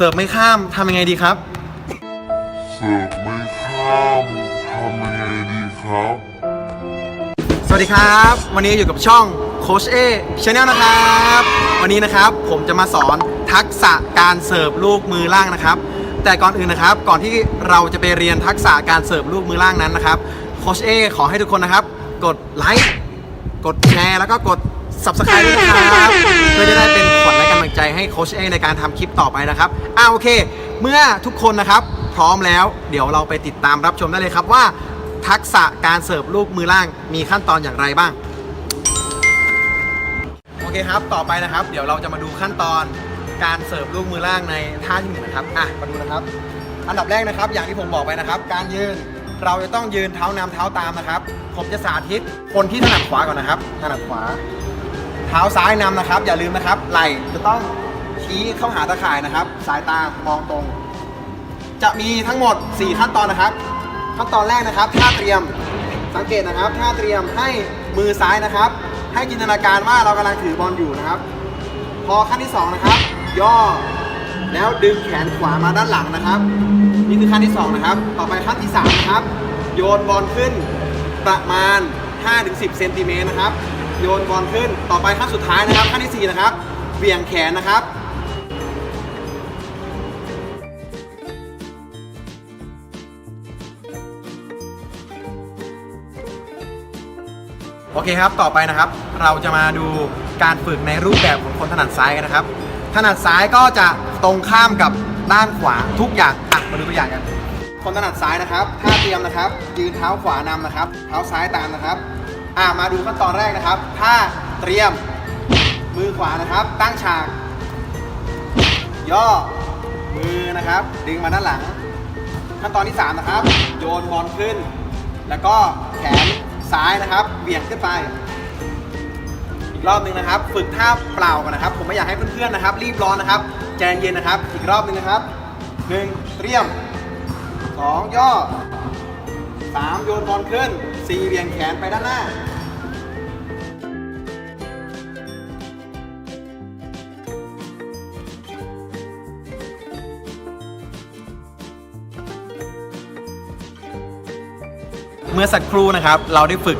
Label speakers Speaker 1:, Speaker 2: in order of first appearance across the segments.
Speaker 1: เสิร์ฟไม่ข้ามทำยังไงดีครับ
Speaker 2: เสิร์ฟไม่ข้ามทำยังไงดีครับ
Speaker 1: สวัสดีครับ วันนี้อยู่กับช่องโคชเอชาแนลนะครับ วันนี้นะครับผมจะมาสอนทักษะการเสิร์ฟลูกมือล่างนะครับ แต่ก่อนอื่นนะครับ ก่อนที่เราจะไปเรียนทักษะการเสิร์ฟลูกมือล่างนั้นนะครับโคชเอขอให้ทุกคนนะครับ กดไลค์กดแชร์แล้วก็กด subscribe ด้วยนะครับเพื่อจะได้เป็นขวัญและกำลังใจให้โคชเอในการทำคลิปต่อไปนะครับอ่าโอเค เมื่อทุกคนนะครับ พร้อมแล้วเดี๋ยวเราไปติดตามรับชมได้เลยครับว่า ทักษะการเสิร์ฟลูกมือล่างมีขั้นตอนอย่างไรบ้าง โอเคครับ ต่อไปนะครับ เดี๋ยวเราจะมาดูขั้นตอนการเสิร์ฟลูกมือล่างในท่าที่หนึ่งนะครับอะมาดูนะครับ อันดับแรกนะครับ อย่างที่ผมบอกไปนะครับ การยืนเราจะต้องยืนเท้านำเท้าตามนะครับ ผมจะสาธิตคนที่ถนัดขวาก่อนนะครับถนัดขวา เท้าซ้ายนำนะครับ อย่าลืมนะครับ ไหล่จะต้องชี้เข้าหาตะข่ายนะครับ สายตามองตรง จะมีทั้งหมด 4 ขั้นตอนนะครับ ขั้นตอนแรกนะครับท่าเตรียมสังเกตนะครับท่าเตรียมให้มือซ้ายนะครับ ให้จินตนาการว่าเรากำลังถือบอลอยู่นะครับ พอขั้นที่ 2 นะครับ ย่อแล้วดึงแขนขวามาด้านหลังนะครับ นี่คือขั้นที่ 2 นะครับ ต่อไปขั้นที่3นะครับ โยนบอลขึ้นประมาณ 5-10เซนติเมตรนะครับ โยนบอลขึ้น ต่อไปขั้นสุดท้ายนะครับขั้นที่4นะครับเบี่ยงแขนนะครับ โอเคครับ ต่อไปนะครับ เราจะมาดูการฝึกในรูปแบบของคนถนัดซ้ายกันนะครับ ถนัดซ้ายก็จะตรงข้ามกับด้านขวาทุกอย่าง อะ มาดูตัวอย่างกัน คนถนัดซ้ายนะครับ ท่าเตรียมนะครับ ยืนเท้าขวานำนะครับ เท้าซ้ายตามนะครับ อะมาดูขั้นตอนแรกนะครับท่าเตรียมมือขวานะครับ ตั้งฉาก ย่อมือนะครับ ดึงมาด้านหลัง ขั้นตอนที่ 3 นะครับ โยนบอลขึ้น แล้วก็แขนซ้ายนะครับเบี่ยงขึ้นไปอีกรอบหนึ่งนะครับ ฝึกท่าเปล่ากันนะครับ ผมไม่อยากให้เพื่อนๆนะครับ รีบร้อนนะครับใจเย็นนะครับ อีกรอบหนึ่งนะครับ 1. เตรียม 2. ย่อ 3. โยนบอลขึ้น 4. เบี่ยงแขนไปด้านหน้า มื่อสักครู่นะครับ เราได้ฝึก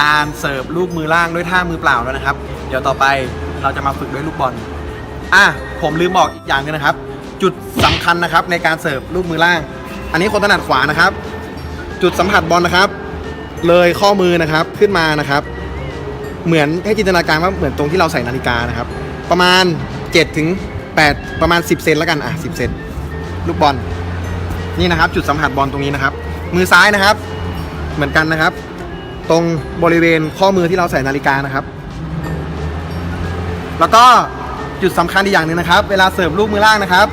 Speaker 1: การเสิร์ฟลูกมือล่างด้วยท่ามือเปล่าแล้วนะครับ เดี๋ยวต่อไปเราจะมาฝึกด้วยลูกบอลอะผมลืมบอกอีกอย่างหนึงนะครับ จุดสำคัญนะครับในการเสิร์ฟลูกมือล่าง อันนี้คนถนัดขวานะครับ จุดสัมผัสบอลนะครับ เลยข้อมือนะครับขึ้นมานะครับ เหมือนให้จินตนาการว่าเหมือนตรงที่เราใส่นาฬิกานะครับ ประมาณ7ถึง8ประมาณ 10 เซนแล้วกันอะ10 เซนลูกบอลนี่นะครับ จุดสัมผัสบอลตรงนี้นะครับ มือซ้ายนะครับ เหมือนกันนะครับ ตรงบริเวณข้อมือที่เราใส่นาฬิกานะครับ แล้วก็จุดสำคัญอีกอย่างหนึ่งนะครับ เวลาเสิร์ฟลูกมือล่างนะครับ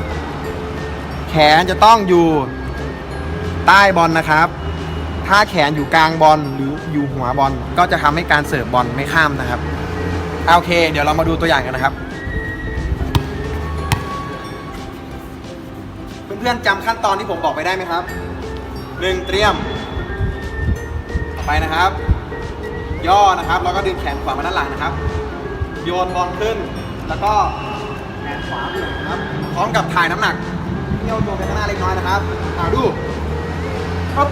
Speaker 1: แขนจะต้องอยู่ใต้บอลนะครับ ถ้าแขนอยู่กลางบอลหรืออยู่หัวบอลก็จะทำให้การเสิร์ฟบอลไม่ข้ามนะครับโอเค เดี๋ยวเรามาดูตัวอย่างกันนะครับ เพื่อนๆจำขั้นตอนที่ผมบอกไปได้ไหมครับหนึ่งเตรียม ไปนะครับ ย่อนะครับ แล้วก็ดึงแขนขวามาด้านหลังนะครับ โยนบอลขึ้น แล้วก็แขนขวาเบี่ยงนะครับ พร้อมกับถ่ายน้ำหนักเที่ยวตัวไปข้างหน้าเล็กน้อยนะครับอ่าดูปุ๊บ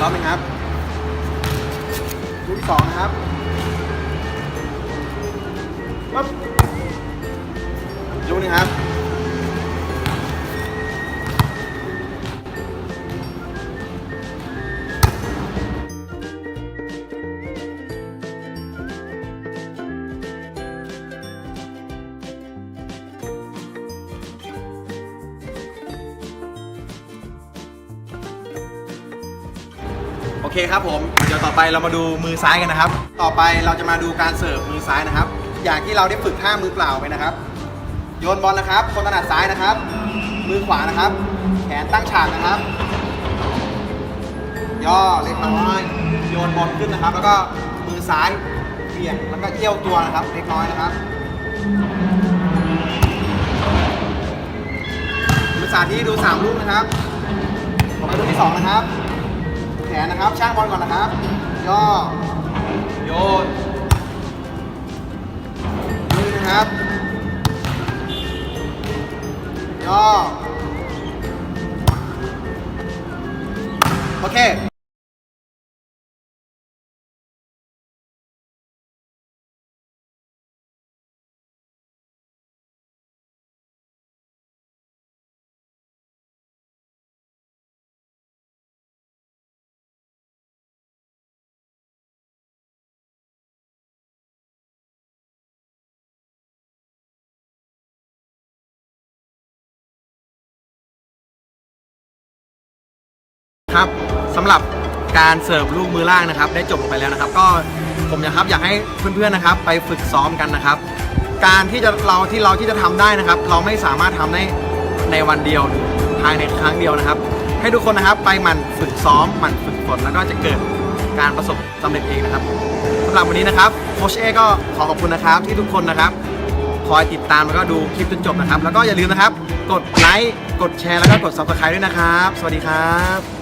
Speaker 1: รอบหนึ่งครับลูกที่สองนะครับปุ๊บ เคครับผมเดี๋ยวต่อไปเรามาดูมือซ้ายกันนะครับ ต่อไปเราจะมาดูการเสิร์ฟมือซ้ายนะครับ อย่างที่เราได้ฝึกท่ามือเปล่าไปนะครับ โยนบอลนะครับ คนถนัดซ้ายนะครับ มือขวานะครับ แขนตั้งฉากนะครับ ย่อเล็กน้อยโยนบอลขึ้นนะครับ แล้วก็มือซ้ายเบี่ยงแล้วก็เอี้ยวตัวนะครับ เล็กน้อยนะครับมือสาธิตดูสามลูกนะครับผมไปลูกที่สองนะครับ ขนนะครับ ช่างบอลก่อนนะครับ ย่อ โยนนี่นะครับ ย่อ โอเค ครับสำหรับการเสิร์ฟลูกมือล่างนะครับ ได้จบลงไปแล้วนะครับ ก็ผมนะครับอยากให้เพื่อนๆนะครับ ไปฝึกซ้อมกันนะครับ การที่จะเราที่เราที่จะทำได้นะครับ เราไม่สามารถทำได้ในวันเดียวภายในครั้งเดียวนะครับ ให้ทุกคนนะครับไปหมั่นฝึกซ้อมหมั่นฝึกฝนแล้วก็จะเกิดการประสบสำเร็จเองนะครับสำหรับวันนี้นะครับโคชเอก็ขอขอบคุณนะครับที่ทุกคนนะครับคอยติดตามแล้วก็ดูคลิปจนจบนะครับ แล้วก็อย่าลืมนะครับ กดไลค์กดแชร์แล้วก็กด subscribe ด้วยนะครับ สวัสดีครับ